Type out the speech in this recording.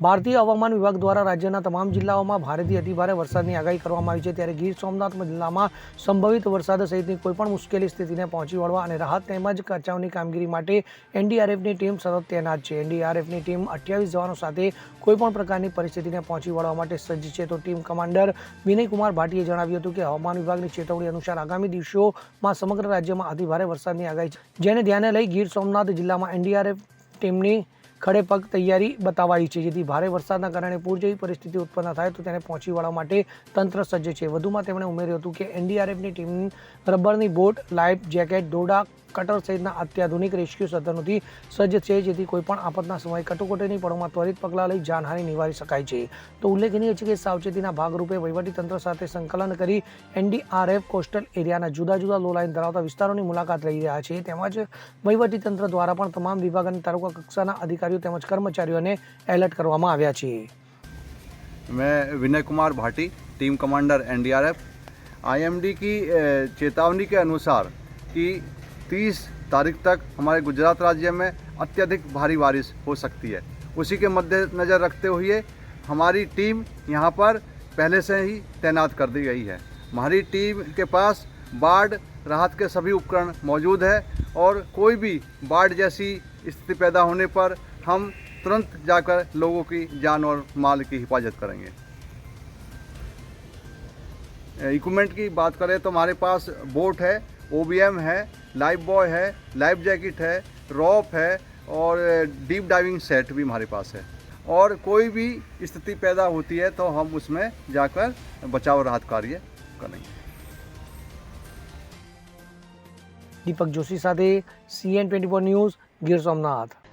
ભારતીય હવામાન વિભાગ દ્વારા રાજ્યના તમામ જિલ્લાઓમાં ભારેથી અતિભારે વરસાદની આગાહી કરવામાં આવી છે. ત્યારે ગીર સોમનાથ જિલ્લામાં સંભવિત વરસાદ સહિતની કોઈપણ મુશ્કેલી સ્થિતિને પહોંચી વળવા અને રાહત તેમજ બચાવની કામગીરી માટે એનડીઆરએફની ટીમ સતત તૈનાત છે. એનડીઆરએફની ટીમ અઠ્યાવીસ જવાનો સાથે કોઈપણ પ્રકારની પરિસ્થિતિને પહોંચી વળવા માટે સજ્જ છે. તો ટીમ કમાન્ડર વિનયકુમાર ભાટીએ જણાવ્યું હતું કે હવામાન વિભાગની ચેતવણી અનુસાર આગામી દિવસોમાં સમગ્ર રાજ્યમાં અતિભારે વરસાદની આગાહી છે. જેને ધ્યાને લઈ ગીર સોમનાથ જિલ્લામાં એનડીઆરએફ ટીમની ખડે પગ તૈયારી બતાવાઈ છે. જેથી ભારે વરસાદના કારણે પૂર જેવી પરિસ્થિતિ ઉત્પન્ન થાય તો તેને પહોંચી વળવા માટે તંત્ર સજ્જ છે. વધુમાં તેમણે ઉમેર્યું હતું કે એનડીઆરએફની ટીમ રબરની બોટ, લાઈફ જેકેટ, દોરડા, કટર સહિતના અત્યાધુનિક રેસ્ક્યુ સાધનોથી સજ્જ છે. જેથી કોઈપણ આફતના સમયે કટોકટીની પળોમાં ત્વરિત પગલાં લઈ જાનહાનિ નિવારી શકાય છે. તો ઉલ્લેખનીય છે કે સાવચેતીના ભાગરૂપે વહીવટીતંત્ર સાથે સંકલન કરી એનડીઆરએફ કોસ્ટલ એરિયાના જુદા જુદા લો લાઇન ધરાવતા વિસ્તારોની મુલાકાત લઈ રહ્યા છે. તેમજ વહીવટીતંત્ર દ્વારા પણ તમામ વિભાગ અને તાલુકા કક્ષાના અધિકારીઓ તેમજ કર્મચારીઓને એલર્ટ કરવામાં આવ્યા છે मैं Vinay Kumar Bhati team commander NDRF IMD की अ, चेतावनी के अनुसार कि 30 तारीख तक हमारे गुजरात राज्य में अत्यधिक भारी बारिश हो सकती है उसी के मद्देनज़र रखते हुए हमारी टीम यहाँ पर पहले से ही तैनात कर दी गई है हमारी टीम के पास बाढ़ राहत के सभी उपकरण मौजूद है और कोई भी बाढ़ जैसी स्थिति पैदा होने पर हम तुरंत जाकर लोगों की जान और माल की हिफाजत करेंगे। इक्वमेंट की बात करें तो हमारे पास बोट है ओ है लाइफ बॉय है लाइफ जैकेट है रॉप है और डीप डाइविंग सेट भी हमारे पास है। और कोई भी स्थिति पैदा होती है तो हम उसमें जाकर बचाव राहत कार्य करेंगे। दीपक जोशी साधे C N twenty four news Gir Somnath.